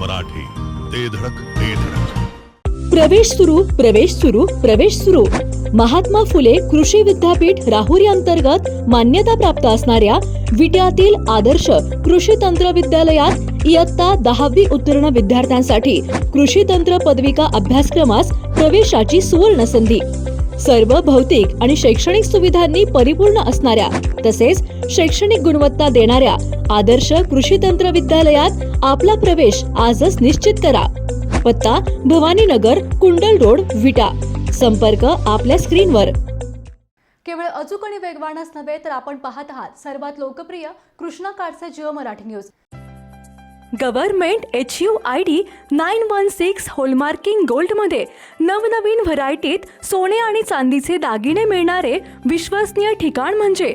मराठी. ते धडक ते धडक. प्रवेश सुरू प्रवेश सुरू प्रवेश सुरू. महात्मा फुले कृषी विद्यापीठ राहुरी अंतर्गत मान्यता प्राप्त असणाऱ्या विट्यातील आदर्श कृषी तंत्र विद्यालयात इयत्ता दहावी उत्तीर्ण विद्यार्थ्यांसाठी कृषी तंत्र पदविका अभ्यासक्रमास प्रवेशाची सुवर्ण संधी. सर्व भौतिक आणि शैक्षणिक सुविधांनी परिपूर्ण असणाऱ्या तसेच शैक्षणिक गुणवत्ता देणाऱ्या आदर्श कृषी तंत्र विद्यालयात आपला प्रवेश आजच निश्चित करा. पत्ता भवानीनगर कुंडल रोड विटा. संपर्क आपल्या स्क्रीनवर. केवळ अचूक आणि वेगवानच नव्हे तर आपण पाहत आहात सर्वात लोकप्रिय कृष्णा काडचे Jio Marathi news. Government H U I D nine one six hallmarking गोल्डमध्ये नवनवीन व्हरायटीत सोने आणि चांदीचे दागिने मिळणारे विश्वसनीय ठिकाण म्हणजे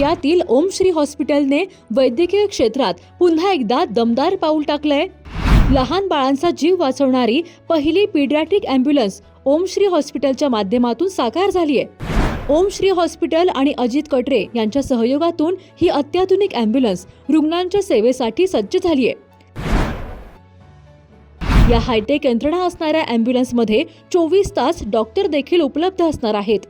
विट्यातील ओम श्री हॉस्पिटलने वैद्यकीय क्षेत्रात पुन्हा एकदा दमदार पाऊल टाकलंय. लहान बाळांचा जीव वाचवणारी पहिली पीडियाट्रिक अँब्युलन्स ओम श्री हॉस्पिटलच्या माध्यमातून साकार झालीय. ओम श्री हॉस्पिटल आणि अजित कटरे यांच्या सहयोगातून ही अत्याधुनिक अँब्युलन्स रुग्णांच्या सेवेसाठी सज्ज झाली आहे या हायटेक यंत्रणा असणाऱ्या अँब्युलन्समध्ये चोवीस तास डॉक्टर देखील उपलब्ध असणार आहेत.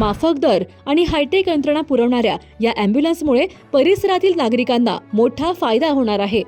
माफक दर आणि हायटेक यंत्रणा पुरवणाऱ्या या अँब्युलन्समुळे परिसरातील नागरिकांना मोठा फायदा होणार आहे.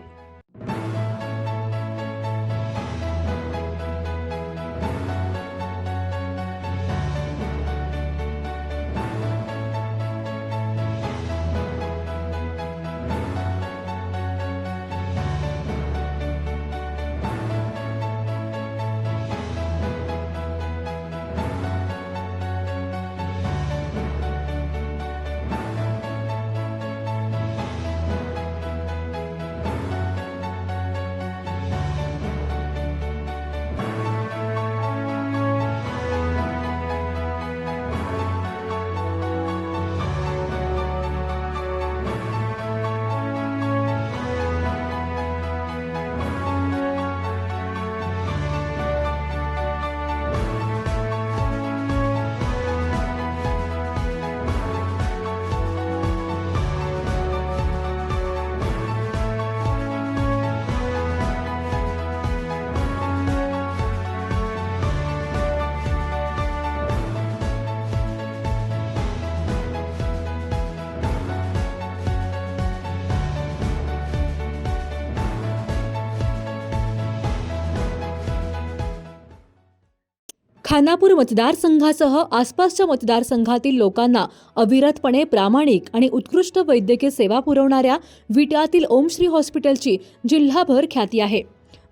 खानापूर मतदारसंघासह आसपासच्या मतदारसंघातील लोकांना अविरतपणे प्रामाणिक आणि उत्कृष्ट वैद्यकीय सेवा पुरवणाऱ्या विट्यातील ओमश्री हॉस्पिटलची जिल्हाभर ख्याती आहे.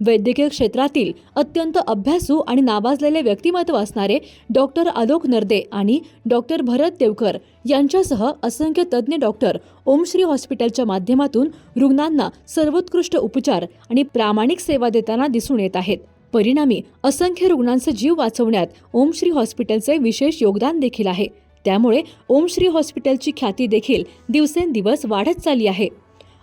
वैद्यकीय क्षेत्रातील अत्यंत अभ्यासू आणि नावाजलेले व्यक्तिमत्व असणारे डॉक्टर आलोक नर्दे आणि डॉक्टर भरत देवकर यांच्यासह असंख्य तज्ज्ञ डॉक्टर ओमश्री हॉस्पिटलच्या माध्यमातून रुग्णांना सर्वोत्कृष्ट उपचार आणि प्रामाणिक सेवा देताना दिसून येत आहेत. परिणामी असंख्य रुग्णांचा जीव वाचवण्यात ओमश्री हॉस्पिटलचे विशेष योगदान देखील आहे. त्यामुळे ओमश्री हॉस्पिटलची ख्याती देखील दिवसेंदिवस वाढत चालली आहे.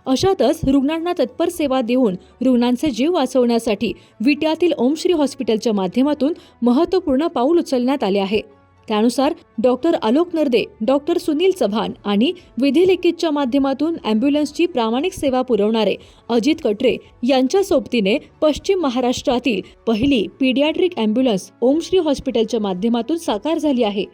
अशातच रुग्णांना तत्पर सेवा देऊन रुग्णांचे जीव वाचवण्यासाठी विट्यातील ओमश्री हॉस्पिटलच्या माध्यमातून महत्त्वपूर्ण पाऊल उचलण्यात आले आहे. त्यानुसार डॉक्टर आलोक नर्दे डॉक्टर सुनील चव्हाण आणि विधिलिखितच्या माध्यमातून अँब्युलन्सची प्रामाणिक सेवा पुरवणारे अजित कटरे यांच्या सोबतीने पश्चिम महाराष्ट्रातील पहिली पीडियाट्रिक अँब्युलन्स ओमश्री हॉस्पिटलच्या माध्यमातून साकार झाली आहे.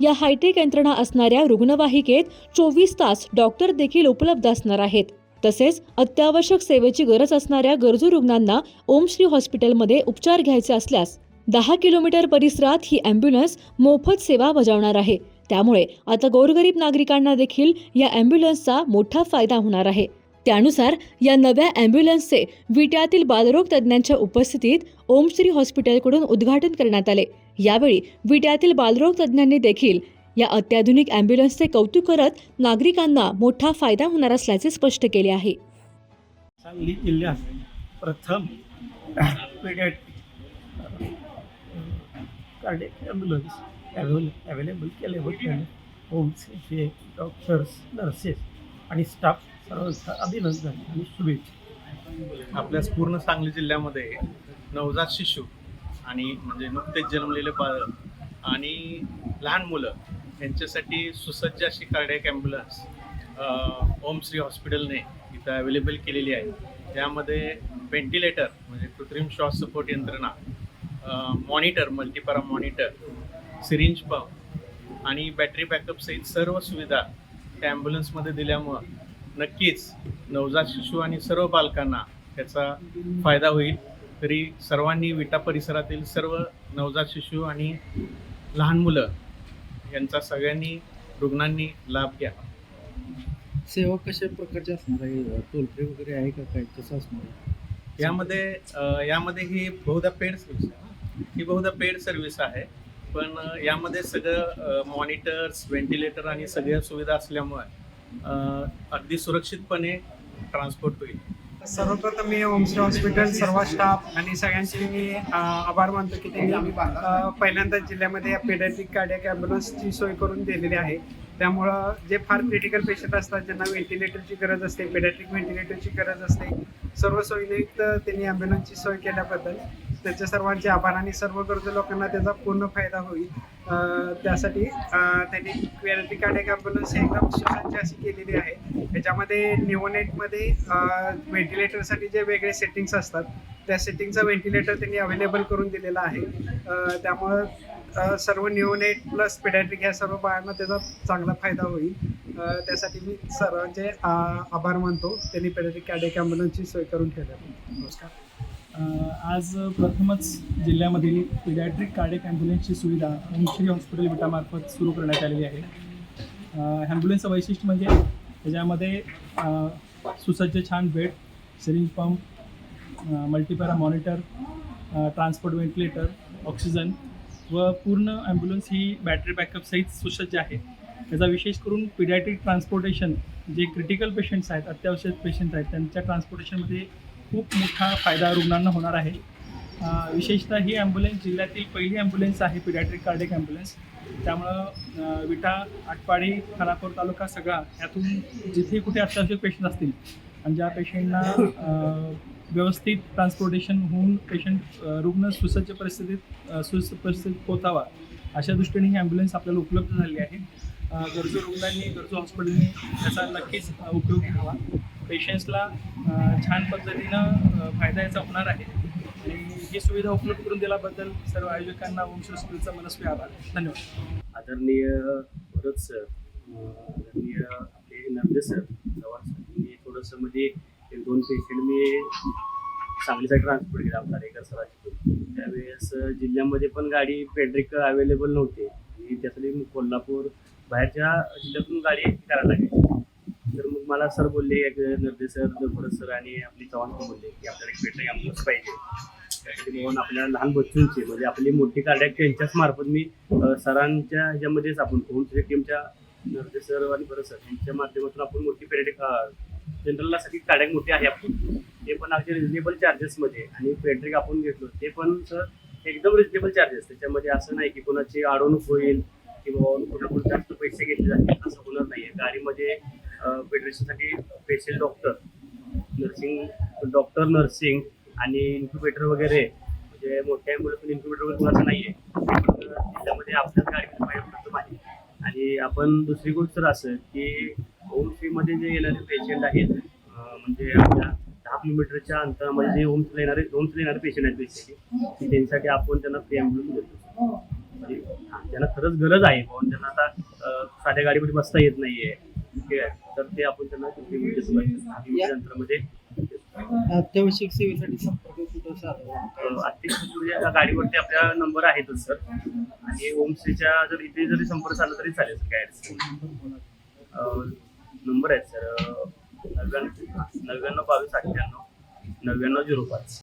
या हायटेक यंत्रणा असणाऱ्या रुग्णवाहिकेत चोवीस तास डॉक्टर देखील उपलब्ध असणार आहेत. तसेच अत्यावश्यक सेवेची गरज असणाऱ्या गरजू रुग्णांना ओमश्री हॉस्पिटलमध्ये उपचार घ्यायचे असल्यास दहा किलोमीटर परिसरात ही अँब्युलन्स मोफत सेवा बजावणार आहे. त्यामुळे आता गोरगरीब नागरिकांना देखील या अँब्युलन्सचा मोठा फायदा होणार आहे. त्यानुसार या नव्या अँब्युलन्सचे विट्यातील बालरोग तज्ज्ञांच्या उपस्थितीत ओमश्री हॉस्पिटलकडून उद्घाटन करण्यात आले. यावेळी विट्यातील बालरोग तज्ज्ञांनी देखील या अत्याधुनिक अँब्युलन्सचे कौतुक करत नागरिकांना मोठा फायदा होणार असल्याचे स्पष्ट केले आहे. सांगली जिल्ह्यात प्रथम कार्डियक ॲम्ब्युलन्स ॲव्हेल ॲवेलेबल केले होते होमचे डॉक्टर्स नर्सेस आणि स्टाफ सर्वांचं अभिनंदन आणि शुभेच्छा. आपल्या पूर्ण सांगली जिल्ह्यामध्ये नवजात शिशु आणि म्हणजे नुकतेच जन्मलेले बाळ आणि लहान मुलं यांच्यासाठी सुसज्ज अशी कार्डियक ॲम्ब्युलन्स ओम श्री हॉस्पिटलने इथं अवेलेबल केलेली आहे. त्यामध्ये व्हेंटिलेटर म्हणजे कृत्रिम श्वास सपोर्ट यंत्रणा monitor multipara monitor syringe pump आणि बॅटरी बॅकअप सहित सर्व सुविधा त्या ॲम्ब्युलन्समध्ये दिल्यामुळं नक्कीच नवजात शिशु आणि सर्व बालकांना त्याचा फायदा होईल. तरी सर्वांनी विटा परिसरातील सर्व नवजात शिशु आणि लहान मुलं यांचा सगळ्यांनी रुग्णांनी लाभ घ्यावा सेवा कशा प्रकारची असणार आहे? टोल फ्री वगैरे आहे का काय? कसं असणार यामध्ये यामध्ये ही बहुधा पेड सर्व्हिस आहे. ही बहुधा पेड सर्व्हिस आहे. पण यामध्ये सगळं मॉनिटर्स व्हेंटिलेटर आणि सगळ्या सुविधा असल्यामुळे अगदी सुरक्षितपणे ट्रान्सपोर्ट होईल. सर्वप्रथम मी होमस्टे हॉस्पिटल सर्व स्टाफ आणि सगळ्यांचे मी आभार मानतो की त्यांनी पहिल्यांदाच जिल्ह्यामध्ये पेडॅट्रिक कार्डियक ॲम्ब्युलन्सची सोय करून दिलेली आहे. त्यामुळं जे फार क्रिटिकल पेशंट असतात ज्यांना व्हेंटिलेटरची गरज असते पेडॅट्रिक व्हेंटिलेटरची गरज असते सर्व सोयीयुक्त त्यांनी ॲम्ब्युलन्सची सोय केल्याबद्दल. त्याच्या सर्वांचे आभार आणि सर्व गरजू लोकांना त्याचा पूर्ण फायदा होईल. त्यासाठी अ, त्यांनी कार्ड कार्डियक ॲम्ब्युलन्स एकदम सुसज्ज अशी केलेली आहे. त्याच्यामध्ये निओनेटमध्ये व्हेंटिलेटरसाठी जे वेगळे सेटिंग्स असतात त्या सेटिंगचा व्हेंटिलेटर त्यांनी अवेलेबल करून दिलेला आहे. त्यामुळं सर्व निओनेट प्लस पिडॅट्रिक ह्या सर्व बाळांना त्याचा चांगला फायदा होईल. त्यासाठी मी सर्वांचे आभार मानतो. त्यांनी पिडॅट्रिक कॅडेक ॲम्ब्युलन्सची सोय करून ठेवल्या नमस्कार. आज प्रथमच जिल्ह्यामधील पिडॅट्रिक कार्डिक ॲम्ब्युलन्सची सुविधा ओमश्री हॉस्पिटल विटामार्फत सुरू करण्यात आलेली आहे. ॲम्ब्युलन्सचं वैशिष्ट्य म्हणजे त्याच्यामध्ये सुसज्ज छान bed syringe pump multipara monitor transport ventilator oxygen व पूर्ण ॲम्ब्युलन्स ही बॅटरी बॅकअप सहित सुसज्ज आहे. त्याचा विशेष करून पिडॅट्रिक ट्रान्सपोर्टेशन जे क्रिटिकल पेशंट्स आहेत अत्यावश्यक पेशंट आहेत त्यांच्या ट्रान्सपोर्टेशनमध्ये खूप मोठा फायदा रुग्णांना होणार आहे. विशेषतः ही ॲम्ब्युलन्स जिल्ह्यातील पहिली ॲम्ब्युलन्स आहे पिडॅट्रिक कार्डिक ॲम्ब्युलन्स त्यामुळं विटा आटपाडी खानापूर तालुका सगळा यातून जिथे कुठे अत्यावश्यक पेशंट असतील आणि ज्या पेशंटना व्यवस्थित ट्रान्सपोर्टेशन होऊन पेशंट रुग्ण सुसज्ज परिस्थितीत अ, सुसज्ज परिस्थितीत पोचावा अशा दृष्टीने ही ॲम्ब्युलन्स आपल्याला उपलब्ध झाली आहे. गरजू रुग्णांनी गरजू हॉस्पिटलनी त्याचा नक्कीच उपयोग घ्यावा. पेशंट्सला छान पद्धतीनं फायदा याचा होणार आहे. आणि ही सुविधा उपलब्ध करून दिल्याबद्दल सर्व आयोजकांना वंश स्कूलचा मनस्वी आभार. धन्यवाद. आदरणीय भरत सर आदरणीय आपले नंदे सर चव्हाण सर मी थोडंसं म्हणजे एक दोन पेशंट मी सांगलीचा ट्रान्सपोर्ट केला आमदार रेकर सराची त्यावेळेस जिल्ह्यामध्ये पण गाडी पेड्रिक अवेलेबल नव्हती. आणि त्यासाठी कोल्हापूर बाहेरच्या जिल्ह्यातून गाडी करायला लागेल तर मग मला सर बोलले नर्दे सर भरत सर आणि आपली चव्हाण पण बोलले की आपल्याला एक पेट्रिक ॲम्ब्युलन्स पाहिजे. म्हणून आपल्या लहान बच्चूंचे म्हणजे आपली मोठी कार्डॅक्ट यांच्याच मार्फत मी सरांच्या ह्याच्यामध्येच आपण फोन टीमच्या नर्दे सर आणि भरत सर यांच्या माध्यमातून आपण मोठी पेडिक जनरलला साठी कार्डियक मोठी आहे आपली. ते पण अगदी रिजनेबल चार्जेसमध्ये आणि पेट्रिक आपण घेतलो. ते पण सर एकदम रिजनेबल चार्जेस त्याच्यामध्ये असं नाही की कोणाची अडवणूक होईल की बाबा कुठं जास्त पैसे घेतले जातील असं होणार नाही गाडीमध्ये पेट्रिकसाठी special doctor nursing doctor nursing आणि इन्क्युबेटर वगैरे म्हणजे मोठ्या ॲम्ब्युलन्स इन्क्युबेटर वगैरे कोणाचं नाही आहे त्यामध्ये त्याच्यामध्ये आपल्याच गाडी पाहिजे. आहे आणि आपण दुसरी गोष्ट तर असं की होममध्ये जे येणारे पेशंट आहेत म्हणजे आपल्या दहा किलोमीटरच्या अंतरामध्ये जे होम्सला येणारे होम्सला येणारे पेशंट आहेत बेसिकली त्यांच्यासाठी आपण त्यांना फ्री ॲम्ब्युलन्स देतो. म्हणजे, त्यांना ज्यांना खरंच गरज आहे पण त्यांना आता साध्या गाडीमध्ये बसता येत नाही आहे ठीक आहे. तर ते आपण त्यांना देतो. अत्यावश्यक सेवेसाठी संपर्क कुठं साधावा अतिशय या गाडीवरती आपल्या नंबर आहेतच सर. आणि होमस्टेच्या जर इथे जरी संपर्क झाला तरी चालेल सर काय. नंबर आहेत सर नव्याण्णव नव्याण्णव बावीस अठ्ठ्याण्णव नव्याण्णव झिरो पाच.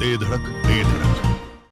ते धडक